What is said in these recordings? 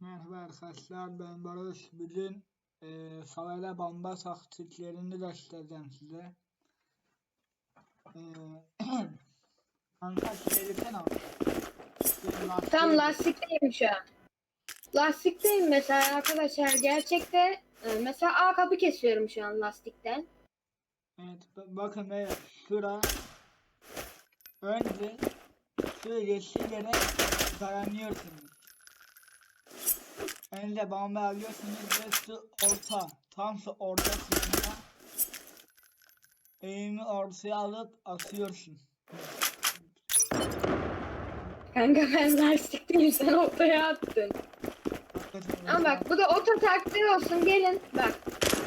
Merhaba arkadaşlar ben Barış. Bugün eee savayla bomba taktiklerini göstereceğim size. Eee Kanka şeylikten al. Tam lastikteyim şu an. Lastikteyim mesela arkadaşlar. Gerçekte e, mesela A kapı kesiyorum şu an lastikten. Evet ba- bakın beyler şura önce şu yeşil yere dayanıyorsunuz. Önce bomba alıyorsunuz ve şu orta tam şu orta kısmına eğimi ortaya alıp atıyorsun. Kanka ben lastikteyim sen ortaya attın. Ama bak bu da oto taktiği olsun gelin. Bak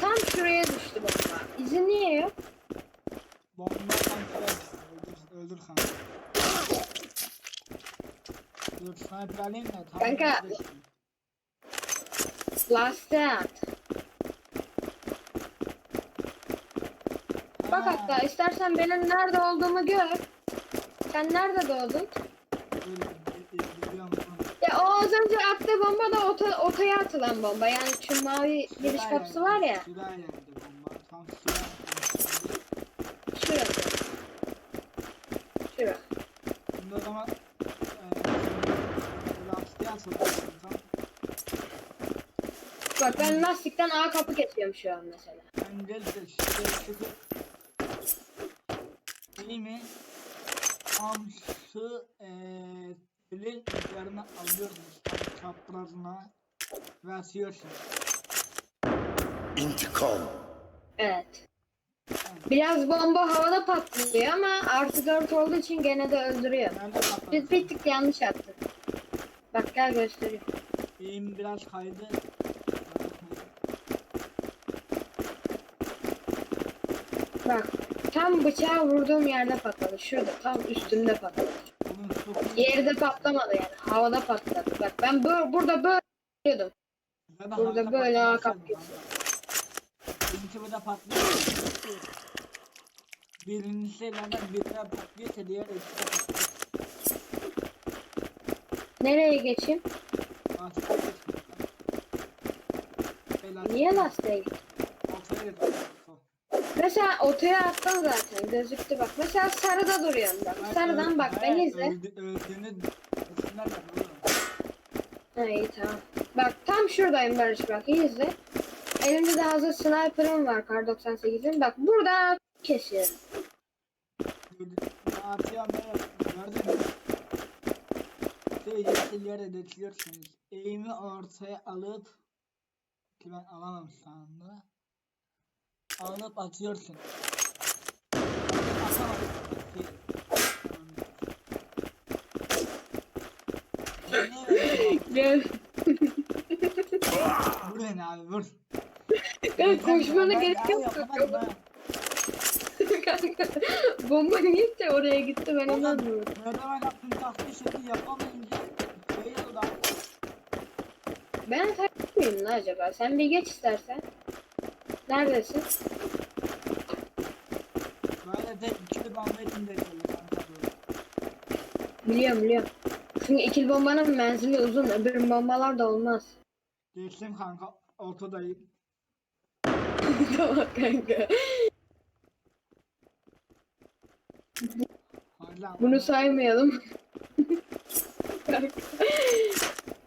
tam şuraya düştü bomba. İzi niye yok? bomba kanka öldür, öldür kanka. Dur sniper alayım da tam Kanka. Lastiğe at. Bak Ha, hatta istersen benim nerede olduğumu gör. Sen nerede doğdun? dur, biliyorum. Ya o az önce attığı bomba da ota, otaya atılan bomba. Yani şu mavi giriş kapısı var ya. Geldi. Tam şuraya. Şurası. Şura. Şimdi o zaman eee lastiğe atıldı. Tam Bak ben lastikten A kapı kesiyorum şu an mesela. ben gel de şuraya çıkıp iyi mi? Tam şu eee elin üzerine alıyorsunuz. Çaprazına ve atıyorsunuz. İntikam. Evet. Biraz bomba havada patlıyor ama artı 4 olduğu için gene de öldürüyor. Nerede patladı? Biz bir tık yanlış attık. Bak gel göstereyim. Eğim biraz kaydı. Bak tam bıçağı vurduğum yerde patladı. Şurada tam üstümde patladı. Yerde patlamadı yani. Havada patladı. Bak ben bu, burada böyle. Zaten Burada böyle geçiyor. kanka. Benimki burada patlıyor. Birincisi hemen birine patlıyorsa diğer ikisi patlıyor. Nereye geçeyim? Patlıyor. Beyler, Niye lastiğe gittim? Ortaya. Mesela otaya attım zaten gözüktü bak. Mesela sarıda duruyorum bak. Sarıdan bak hayır, ben izle. öldü- Öldüğünü var oğlum. Ha iyi tamam. Bak tam şuradayım Barış bak iyi izle. Elimde de hazır sniper'ım var kar 98'in. Bak buradan kesiyorum. Gördü- Ya atıyorum böyle. Gördün mü? Şey yeşil yere döküyorsunuz. Eğimi ortaya alıp ki ben alamam şu anda. Alıp atıyorsun. Atamadım. Gel. Vur beni abi vur. Ben koşmana gerek yok. Kanka bomba niye de oraya gitti ben anlamıyorum. Merdiven yaptım tahtı şimdi yapamayınca şey oldu. Ben takip miyim acaba? Sen bir geç istersen. Neredesin? Böyle de ikili bomba içinde kalıyor kanka. Biliyorum biliyorum. Çünkü ikili bombanın menzili uzun. Öbür bombalar da olmaz. Geçtim kanka ortadayım. tamam kanka. Hala Bunu saymayalım.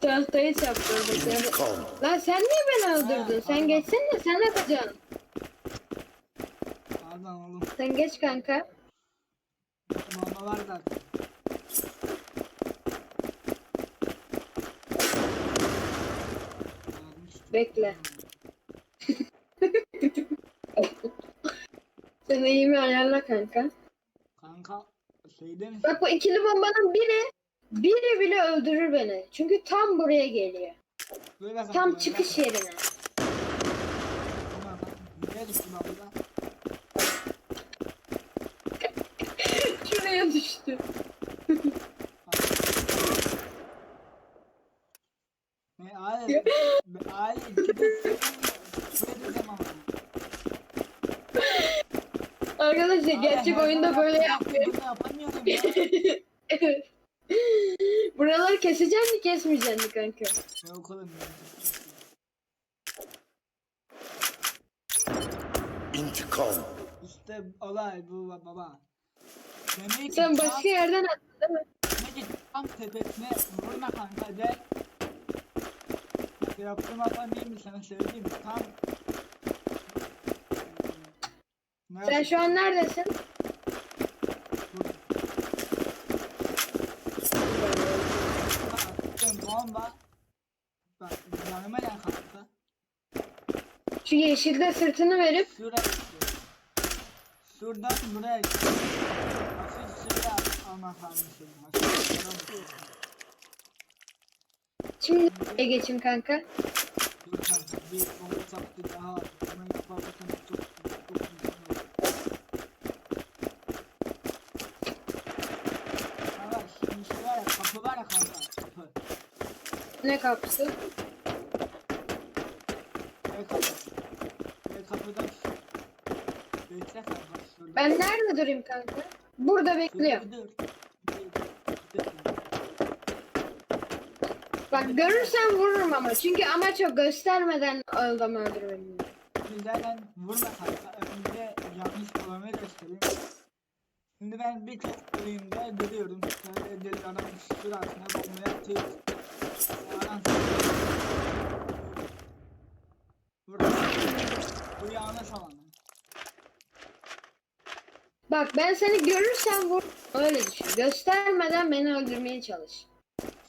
Tahtayı çarptırdık. Yani... Lan sen niye beni öldürdün? Sen pardon. geçsene sen atacaksın. Pardon oğlum. Sen geç kanka. Bomba var zaten. Bekle. Sen eğimi ayarla kanka. Kanka şeyde misin? Bak bu ikili bombanın biri biri bile öldürür beni. Çünkü tam buraya geliyor. Böyle Tam böyle. çıkış yerine. Tamam, bak, Nereye düştün abla? Şuraya düştü. Ne abi? Abi ikide Şuraya diyeceğim ama. Arkadaşlar gerçek oyunda böyle. Bunu yapamıyorum ya. Evet. Buraları kesecek mi kesmeyecek mi kanka? Yok oğlum. İntikam. İşte olay bu baba. Demek Sen tam- başka yerden attın değil mi? demek ki tam tepesine vurma kanka de. Yaptığım hata değil mi sana söyleyeyim tam. Nerede? Sen şu an neredesin? Burada. Attığım bomba. Bak gel kanka. Şu yeşilde sırtını verip Şuraya. Şuradan buraya. Hafif şuraya almak lazım. Hafif şuraya bak. şimdi nereye geçeyim kanka? Dur kanka bir bomba saptı daha. Bunu yaparken çok çok güzel olur. Kanka şimdi şu var ya kapı var ya kanka kapı. Ne kapısı? Ve kapı. Ve kapıdan Bekle kanka şurada. Ben nerede durayım kanka? Burada bekliyorum. Dur, dur. Dur, dur. Bak görürsem vururum ama. Çünkü amaç o göstermeden adamı öldürmem. Güzelden vurma kanka. Önce yanlış olanı göstereyim. Şimdi ben bir tek elimde duruyorum. Şöyle deli adam suratına bombaya atıyor. Burada. Bu yanlış olanı. Bak ben seni görürsem vur. Öyle düşün. Göstermeden beni öldürmeye çalış.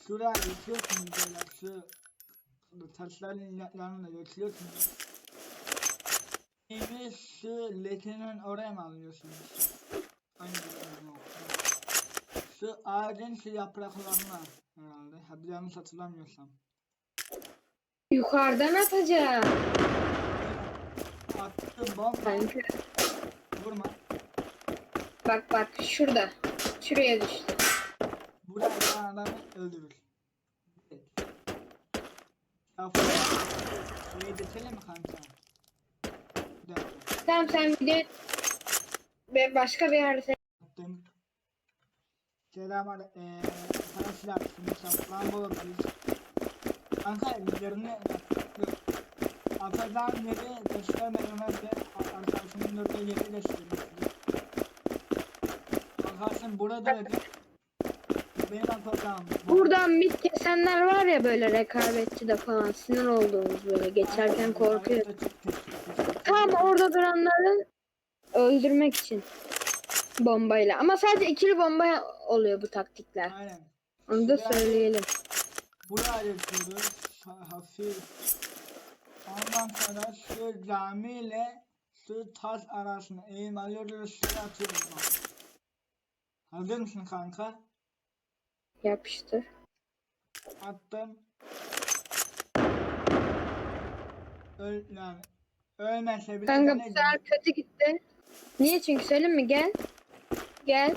Şuraya geçiyorsun böyle şu bu taşların yanına geçiyorsun. Şimdi şu lekenin oraya mı alıyorsunuz? Bir. Şu ağacın şu yapraklarına herhalde. Hadi yanlış hatırlamıyorsam. Yukarıdan atacağım. Attı bomba Kanka. vurma. Bak bak şurada. Şuraya düştü. Buraya adamı öldürür. Evet. Ya Şuraya geçelim mi kanka? Bir dakika. Tamam sen video ben başka bir yerde Attım. Selam arkadaşlar şimdi saklan bulabiliriz. Kanka yerine yaptık. Atadan yeri göstermeden önce arkadaşımın durduğu yeri göstermiştim. Arkadaşım burada dedi. Benim atacağım. Buradan mid kesenler var ya böyle rekabetçi de falan sinir olduğumuz böyle geçerken korkuyor. Tam orada duranları öldürmek için bombayla. Ama sadece ikili bomba oluyor bu taktikler. Aynen. Onu da Şuraya- söyleyelim. Buraya yapıyoruz. Ha- Hafif. Ondan sonra şu cami ile şu taş arasına eğim alıyoruz. Şuraya atıyoruz bak. Hazır mısın kanka? Yapıştır. Attım. Öl yani ölmese bile Kanka bu sefer kötü gitti. Niye? Çünkü söyleyeyim mi? Gel. Gel.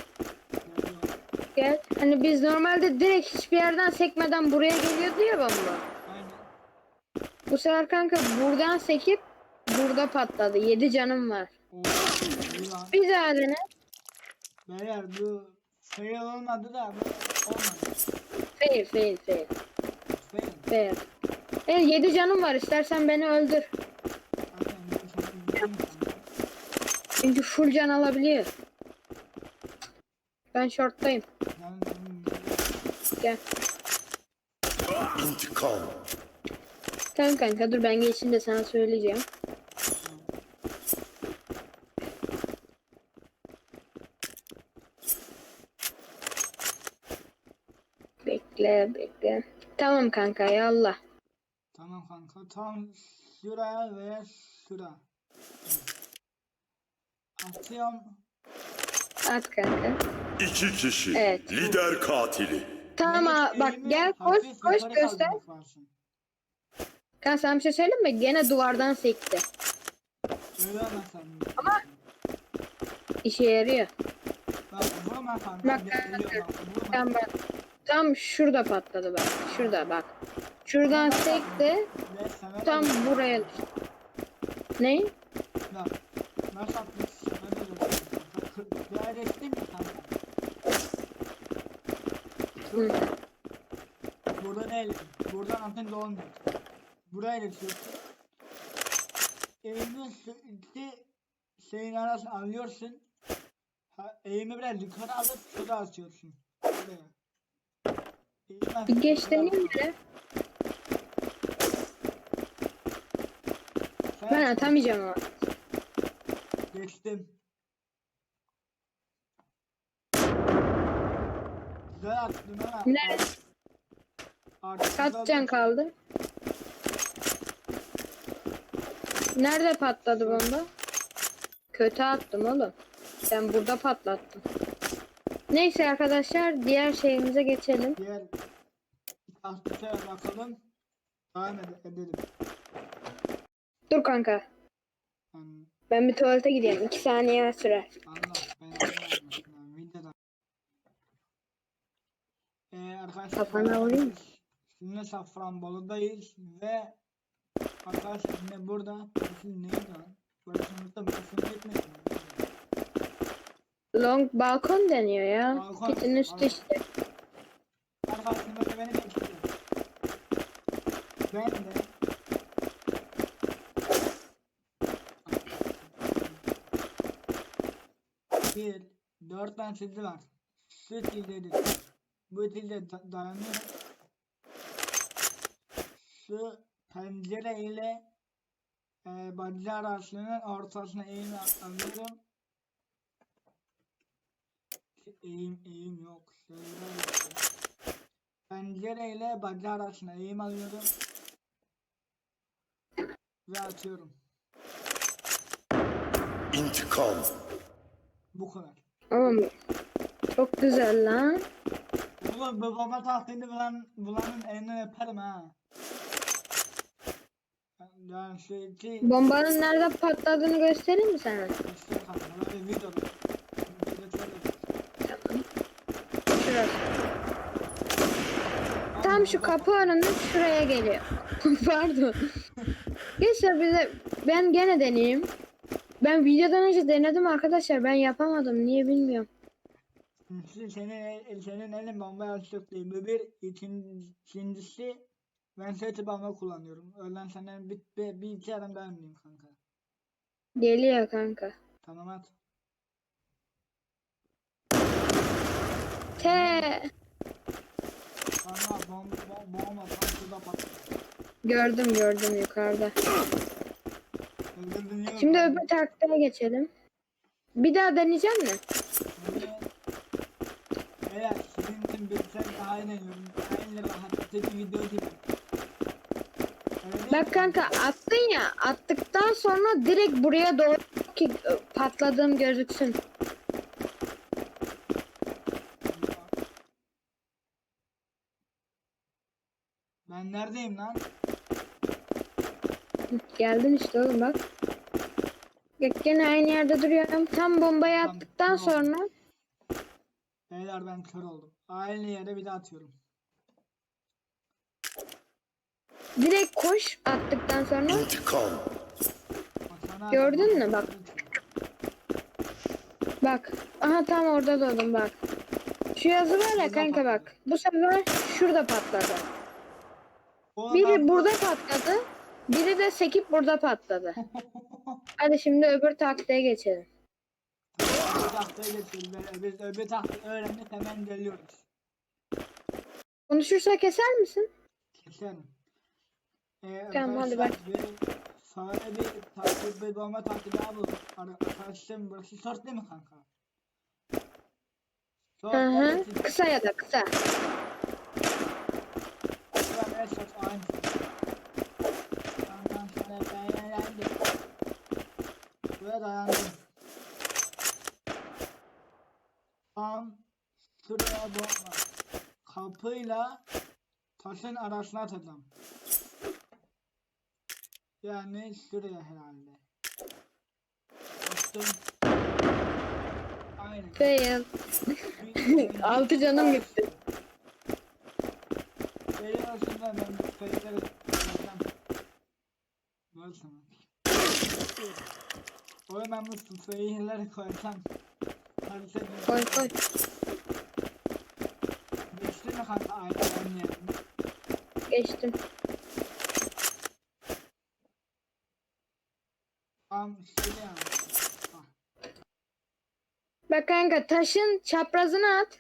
Gel. Hani biz normalde direkt hiçbir yerden sekmeden buraya geliyordu ya bomba. Aynen. Bu sefer kanka buradan sekip burada patladı. 7 canım var. Oo, iyi lan. Bir daha dene. Beyler bu fail olmadı da bu olmadı. Fail fail fail. Fail. Fail. Evet 7 canım var. İstersen beni öldür. Zaten bir şey bilmiyorum kanka. Çünkü full can alabiliyor. Ben shorttayım. Gel. İntikam. Tamam kanka dur ben geçince sana söyleyeceğim. Bekle bekle. Tamam kanka yallah. Tamam kanka tam şuraya ve şura. Atıyorum. At kanka. İki kişi. Evet. Lider katili. Tamam aa, bak gel koş hafif koş yukarı göster. kaldırmak lazım. Kanka sana bir şey söyleyeyim mi? Gene duvardan sekti. Öyle olmasa mı? Ama- İşe yarıyor. Bak vurma kanka. Bak, Geliyor bak vurma. Tam bak. Tam şurada patladı bak. Şurada bak. Şuradan sekti. Ve Tam buraya düştü. Ne? Bak. Nasıl atmış? Sana da vurma. Değil mi kanka? Hı. Burada. Buradan atınca olmuyor. Buraya geçiyorsun. Eğimi iki şeyin arasını alıyorsun. Ha, eğimi biraz yukarı alıp şuraya atıyorsun. Buraya. Bir geç deneyim. Sen Ben atamayacağım ama. Geçtim. Ha. Ne? Artık Kaç can kaldı? Nerede patladı bomba? Kötü attım oğlum. Ben burada patlattım. Neyse arkadaşlar diğer şeyimize geçelim. Diğer tahtıya bakalım. Devam ede- edelim. Dur kanka. Yani Ben bir tuvalete gideyim. 2 saniye sürer. Allah belanı vermesin ha, videoda. Ee, arkadaşlar Kafana vurayım Şimdi Safranbolu'dayız ve arkadaşlar yine burada bizim neydi lan? Burasımızda burasını gitmesin. Long balkon deniyor ya. Balkon, Bitin üstü işte. Arkadaşlar böyle beni bekliyor. Ben de bir, dört tane çizgi var. Şu çizgidir. Bu çizgi da dayanıyor. Şu pencere ile e, bacı arasının ortasına eğim alıyorum. Eğim eğim yok. Şöyle. Pencere ile bacı arasına eğim alıyorum. Ve atıyorum. İntikam. Bu kadar. Oğlum çok güzel lan. Oğlum babama tahtını bulan, bulanın elini öperim ha. Yani şu iki Bombanın nerede patladığını göstereyim mi sana? işte kanka böyle. Şurası. Tam şu kapı önünde şuraya geliyor. Pardon. Gençler bize ben gene deneyeyim. Ben videodan önce denedim arkadaşlar. Ben yapamadım. Niye bilmiyorum. Şimdi senin, senin elin bombaya açık değil. Bu bir. İkin- ikincisi ben seti bomba kullanıyorum. Öğlen senden bir, bir, bir iki yarım daha önleyim kanka. Geliyor kanka. Tamam at. Te. Kanka bomba, bomba, bomba şurada patladı. Gördüm gördüm yukarıda. Öldürdün. Şimdi öbür taktiğe geçelim. Bir daha deneyeceğim mi? Eğer sizin için bilgisayar daha iyi deniyorum. Aynı video gibi. Öyle değil mi? Bak kanka attın ya. Attıktan sonra direkt buraya doğru ki ö, patladığım gözüksün. Ben neredeyim lan? Geldin işte oğlum bak. Gene aynı yerde duruyorum. Tam bombayı attıktan sonra Beyler ben kör oldum. Aynı yere bir daha atıyorum. direkt koş attıktan sonra. İntikam. Gördün mü? Bak. Bak. Aha tam orada doğdum bak. Şu yazı var ya kanka bak. Bu sefer şurada patladı. Oğlum Biri burada patladı. Biri de sekip burada patladı. Hadi şimdi öbür taktiğe geçelim. Öbür. Biz- tahtayı öğrendik hemen geliyoruz. Konuşursa keser misin? Keserim. Ee, Tamam, hadi arkadaşlar, bir- Şöyle bir takip bir bomba takibi daha buldum. Ar- Arkadaşlarım burası short değil mi kanka? Short, Hı hı. evet, Kısa ya da kısa. Şuran evet short aynı. Ondan sonra beğendim. Buraya dayandım. Tam şuraya bomba. Kapıyla taşın arasına atacağım. Yani şuraya herhalde. Attım. Aynen. Fail. Altı canım gitti. Geliyorsun da ben kayıtları yapacağım. Nasıl? Oğlum ben bu failleri koysam. Koy koy. Geçti mi kanka aynı? Geçtim. Bak kanka taşın çaprazına at.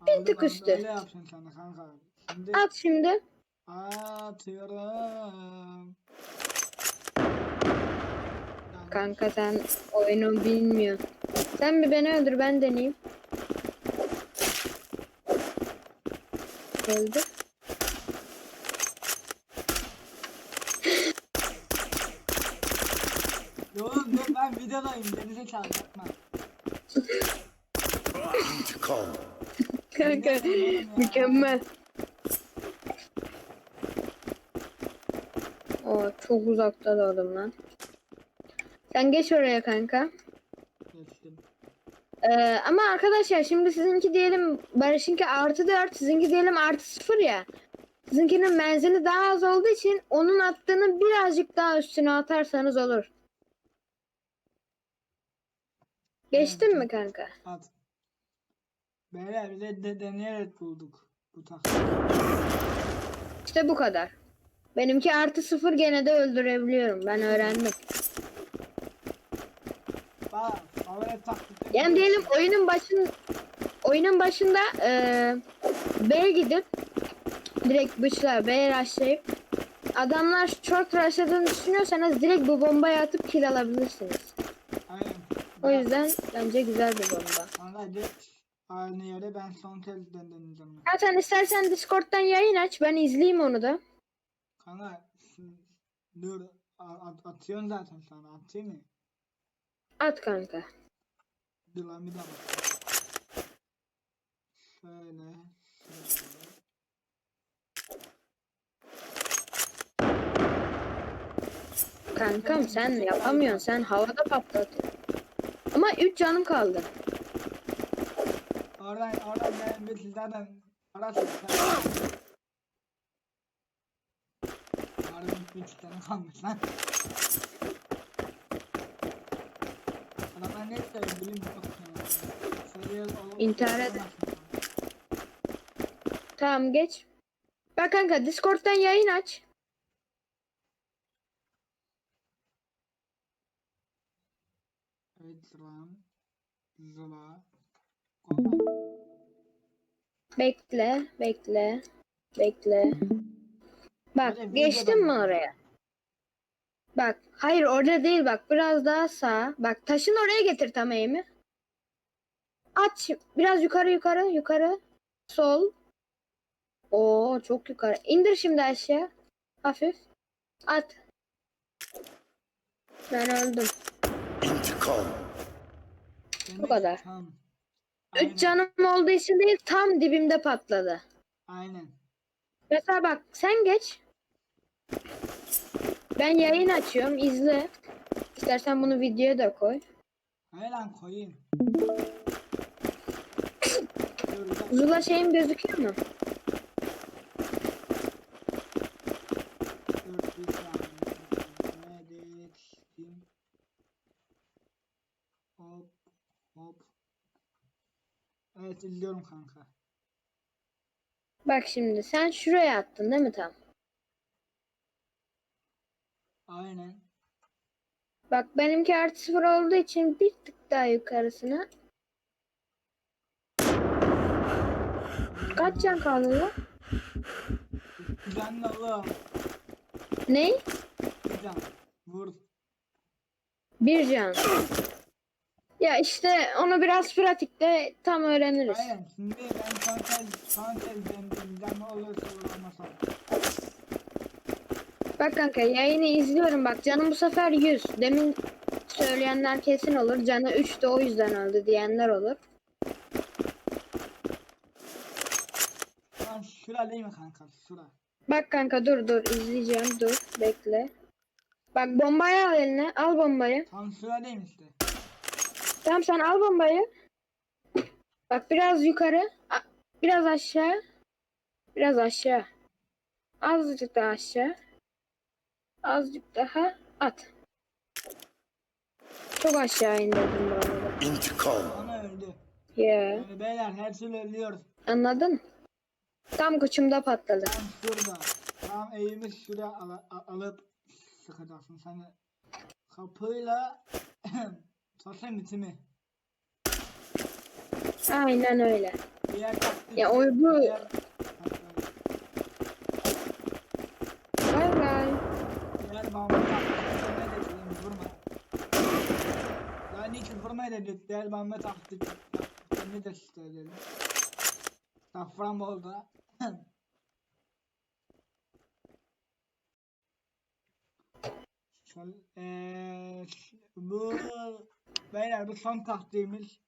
aldım, tık üstü. Öyle yapsın sana kanka. Şimdi At şimdi. atıyorum. Kanka sen oyunu bilmiyorsun. Sen bir beni öldür ben deneyeyim. Öldü. Ya Oğlum dur ben videodayım denize çağır yapma. İntikam. Kanka mükemmel. O çok uzakta doğdum lan. Sen geç oraya kanka. Ee, ama arkadaşlar şimdi sizinki diyelim Barış'ınki artı 4 sizinki diyelim artı 0 ya. Sizinkinin menzili daha az olduğu için onun attığını birazcık daha üstüne atarsanız olur. Geçtin mi kanka? At. Beyler bir de, de deneyerek bulduk bu taktiği. İşte bu kadar. Benimki artı 0 gene de öldürebiliyorum. Ben öğrendim. Havaya taktikleri. Yani diyelim oyunun başın oyunun başında eee B'ye gidip direkt bıçla B'ye rushlayıp adamlar short rushladığını düşünüyorsanız direkt bu bombayı atıp kill alabilirsiniz. Aynen. O yüzden bence güzel bir bomba. Geç. Aynı yere ben son kez deneyeceğim. Ha sen istersen Discord'dan yayın aç ben izleyeyim onu da. Kanka dur at, atıyorsun zaten sana atayım mı? At kanka. Daha bak. Şöyle. Şöyle. Kankam sen yapamıyorsun sen havada patlatıyorsun. Ama 3 canım kaldı. Oradan oradan ben bir zaten arasın. Harbiden üç tane kalmış lan. Ya. Tamam geç. Bak kanka Discord'dan yayın aç. Bekle, bekle, bekle. Bak geçtin mi oraya? Bak hayır orada değil bak biraz daha sağ. Bak taşın oraya getir tam eğimi. Şi- biraz yukarı yukarı yukarı. Sol. Oo çok yukarı. İndir şimdi aşağı. Hafif. At. Ben öldüm. İntikam. Demek kadar. Tam. Aynen, Üç canım olduğu için değil tam dibimde patladı. Aynen. Mesela bak sen geç. Ben yayın açıyorum izle. İstersen bunu videoya da koy. Hayır lan koyayım. Zula şeyim gözüküyor mu? Hop hop. Evet izliyorum kanka. Bak şimdi sen şuraya attın değil mi tam? Aynen. Bak benimki artı sıfır olduğu için bir tık daha yukarısına. Kaç can kaldı lan? Canlı oğlum. Ne? Bir can. Vur. Bir can. Ya işte onu biraz pratikte tam öğreniriz. Aynen. Şimdi ben kez denedim. Canlı olursa olur olmasa. Bak kanka yayını izliyorum bak canım bu sefer 100. Demin söyleyenler kesin olur. Canı 3 de o yüzden öldü diyenler olur. Lan şura değil mi kanka? Şura. Bak kanka dur dur izleyeceğim dur bekle. Bak bombayı al eline al bombayı. Tam şura değil mi işte? Tamam sen al bombayı. Bak biraz yukarı. Biraz aşağı. Biraz aşağı. Azıcık daha aşağı. Azıcık daha at. Çok aşağı indirdim bu arada. İntikam. Ama öldü. Ya Yani beyler her türlü ölüyoruz. anladın? Tam kıçımda patladı. Tam şurada. tam eğimi şuraya ala- a- alıp sıkacaksın. Sen de kapıyla sosyal bitimi. Aynen öyle. Diğer taktik. Ya o bu- diğer- Vurmayı dedik. Bağımlı taktik taktiklerini de söyledim. Safranbolu'da. Şöyle, eee, bu beyler bu son taktiğimiz.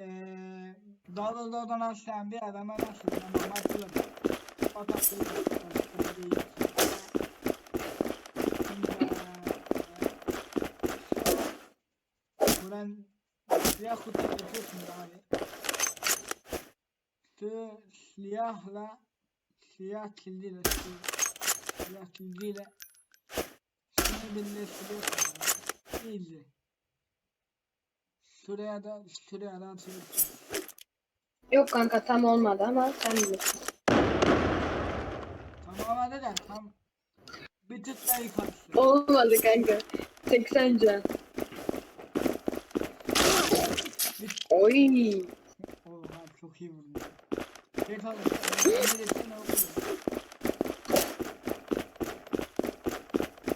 Eee Davuldo'dan aşağı bir adama nasıl ama bakılır. O taktiği Buradan siyah kutu yapıyorsun abi. Şu siyahla siyah çizgiyle şu siyah çizgiyle şunu birleştiriyorsun. abi. Easy. Şuraya da şuraya da atıyorsun. Yok kanka tam olmadı ama sen bilirsin. Tamam hadi de tam bir tık daha yukarısı. Olmadı kanka. 80 can. Oy. Oha çok iyi vurdun. Şey kaldı. Ne desene okudum.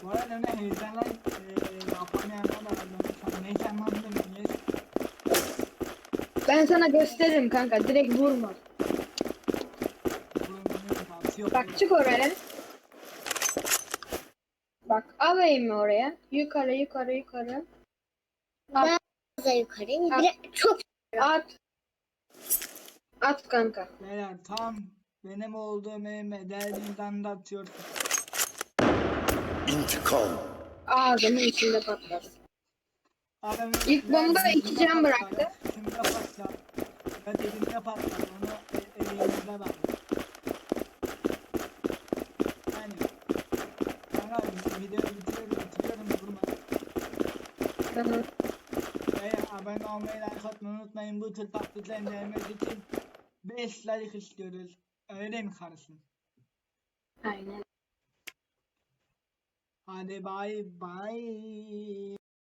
Bu arada ne heyecanla eee yapamayanlar da var. Ben sana gösteririm kanka. Direkt vurma. Bak çık oraya. Bak alayım mı oraya? Yukarı yukarı yukarı. Da yukarı. Bir, çok At. At kanka. Beyler tam benim olduğum evime derdinizden de atıyorsun. Intikam. Ağzımın içinde. Adamın İlk bomba iki can patlar, bıraktı. Şimdi patlar. Ya dibinde patlar. Onu e- elimizde bak. Yani. Kanka videoyu bitiriyorum, bitiriyorum durma. Tamam. Abone olmayı, like atmayı unutmayın. Bu tür taktiklerin gelmesi için 5 like istiyoruz. Öyle mi kardeşim? Aynen. Hadi bay bay.